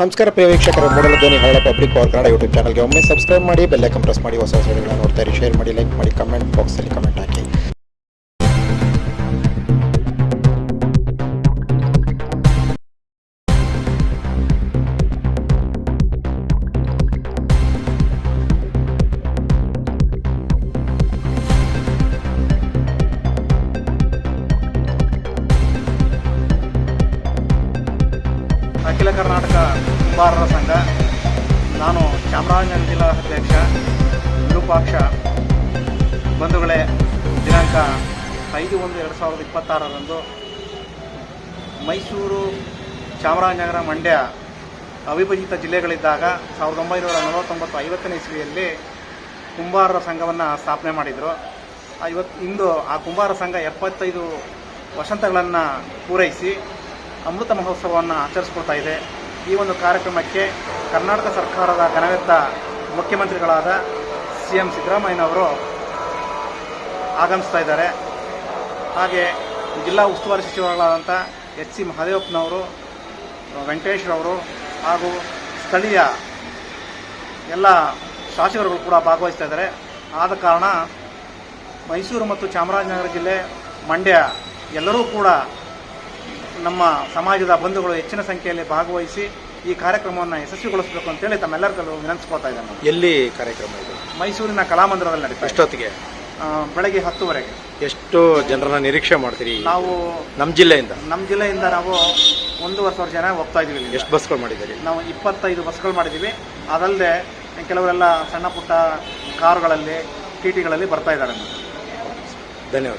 ನಮಸ್ಕಾರ ಪ್ರಿಯ ವೀಕ್ಷಕರ, ಮೂಡಲ ಧ್ವನಿ ಹಳ್ಳ ಪಬ್ಲಿಕ್ ಪವರ್ ಕನ್ನಡ ಯೂಟ್ಯೂಬ್ ಚಾನಲ್ಗೆ ಒಮ್ಮೆ ಸಬ್ಸ್ಕ್ರೈಬ್ ಮಾಡಿ ಬೆಲ್ಲೈಕನ್ ಪ್ರೆಸ್ ಮಾಡಿ, ಹೊಸ ಹೊಸ ವಿಡಿಯೋಗಳನ್ನ ನೋಡ್ತಾರೆ ಶೇರ್ ಮಾಡಿ ಲೈಕ್ ಮಾಡಿ ಕಮೆಂಟ್ ಬಾಕ್ಸಲ್ಲಿ ಕಮೆಂಟ್ ಹಾಕಿ. ಅಖಿಲ ಕರ್ನಾಟಕ ಕುಂಬಾರರ ಸಂಘ, ನಾನು ಚಾಮರಾಜನಗರ ಜಿಲ್ಲಾ ಅಧ್ಯಕ್ಷ, ವಿರೂಪಾಕ್ಷ. ಬಂಧುಗಳೇ, ದಿನಾಂಕ ಐದು ಒಂದು ಎರಡು ಸಾವಿರದ ಇಪ್ಪತ್ತಾರರಂದು ಮೈಸೂರು ಚಾಮರಾಜನಗರ ಮಂಡ್ಯ ಅವಿಭಜಿತ ಜಿಲ್ಲೆಗಳಿದ್ದಾಗ ಸಾವಿರದ ಒಂಬೈನೂರ ನಲವತ್ತೊಂಬತ್ತು ಐವತ್ತನೇ ಇಸ್ವಿಯಲ್ಲಿ ಕುಂಬಾರರ ಸಂಘವನ್ನು ಸ್ಥಾಪನೆ ಮಾಡಿದರು. ಇವತ್ತು ಇಂದು ಆ ಕುಂಬಾರ ಸಂಘ ಎಪ್ಪತ್ತೈದು ವಸಂತಗಳನ್ನು ಪೂರೈಸಿ ಅಮೃತ ಮಹೋತ್ಸವವನ್ನು ಆಚರಿಸ್ಕೊಳ್ತಾ ಇದೆ. ಈ ಒಂದು ಕಾರ್ಯಕ್ರಮಕ್ಕೆ ಕರ್ನಾಟಕ ಸರ್ಕಾರದ ಘನವೆತ್ತ ಮುಖ್ಯಮಂತ್ರಿಗಳಾದ ಸಿ ಎಂ ಸಿದ್ದರಾಮಯ್ಯನವರು ಆಗಮಿಸ್ತಾ ಇದ್ದಾರೆ. ಹಾಗೆ ಜಿಲ್ಲಾ ಉಸ್ತುವಾರಿ ಸಚಿವರುಗಳಾದಂಥ ಎಚ್ ಸಿ ಮಹದೇವಪ್ಪನವರು ವೆಂಕಟೇಶ್ರವರು ಹಾಗೂ ಸ್ಥಳೀಯ ಎಲ್ಲ ಶಾಸಕರುಗಳು ಕೂಡ ಭಾಗವಹಿಸ್ತಾ ಇದ್ದಾರೆ. ಆದ ಕಾರಣ ಮೈಸೂರು ಮತ್ತು ಚಾಮರಾಜನಗರ ಜಿಲ್ಲೆ ಮಂಡ್ಯ ಎಲ್ಲರೂ ಕೂಡ ನಮ್ಮ ಸಮಾಜದ ಬಂಧುಗಳು ಹೆಚ್ಚಿನ ಸಂಖ್ಯೆಯಲ್ಲಿ ಭಾಗವಹಿಸಿ ಈ ಕಾರ್ಯಕ್ರಮವನ್ನು ಯಶಸ್ವಿಗೊಳಿಸಬೇಕು ಅಂತೇಳಿ ತಮ್ಮೆಲ್ಲರಿಗೂ ವಿನಂತಿಸ್ಕೊಳ್ತಾ ಇದ್ದೇನೆ. ಎಲ್ಲಿ ಕಾರ್ಯಕ್ರಮ ಇದು? ಮೈಸೂರಿನ ಕಲಾಮಂದಿರದಲ್ಲಿ ನಡೀತಾ ಇದೆ. ಎಷ್ಟೊತ್ತಿಗೆ? ಆ, ಬೆಳಗ್ಗೆ ಹತ್ತುವರೆಗೆ. ಎಷ್ಟು ಜನರನ್ನ ನಿರೀಕ್ಷೆ ಮಾಡ್ತೀರಿ? ನಾವು ನಮ್ಮ ಜಿಲ್ಲೆಯಿಂದ? ನಮ್ಮ ಜಿಲ್ಲೆಯಿಂದ ನಾವು ಒಂದೂವರೆ ಸಾವಿರ ಜನ ಹೋಗ್ತಾ ಇದ್ದೀವಿ ಇಲ್ಲಿಂದ. ಎಷ್ಟು ಬಸ್ಗಳು ಮಾಡಿದ್ದೀರಿ? ನಾವು ಇಪ್ಪತ್ತೈದು ಬಸ್ಗಳು ಮಾಡಿದ್ದೀವಿ. ಅದಲ್ಲದೆ ಕೆಲವರೆಲ್ಲ ಸಣ್ಣ ಪುಟ್ಟ ಕಾರುಗಳಲ್ಲಿ ಟಿ ಟಿಗಳಲ್ಲಿ ಬರ್ತಾ ಇದ್ದಾರೆ. ಧನ್ಯವಾದ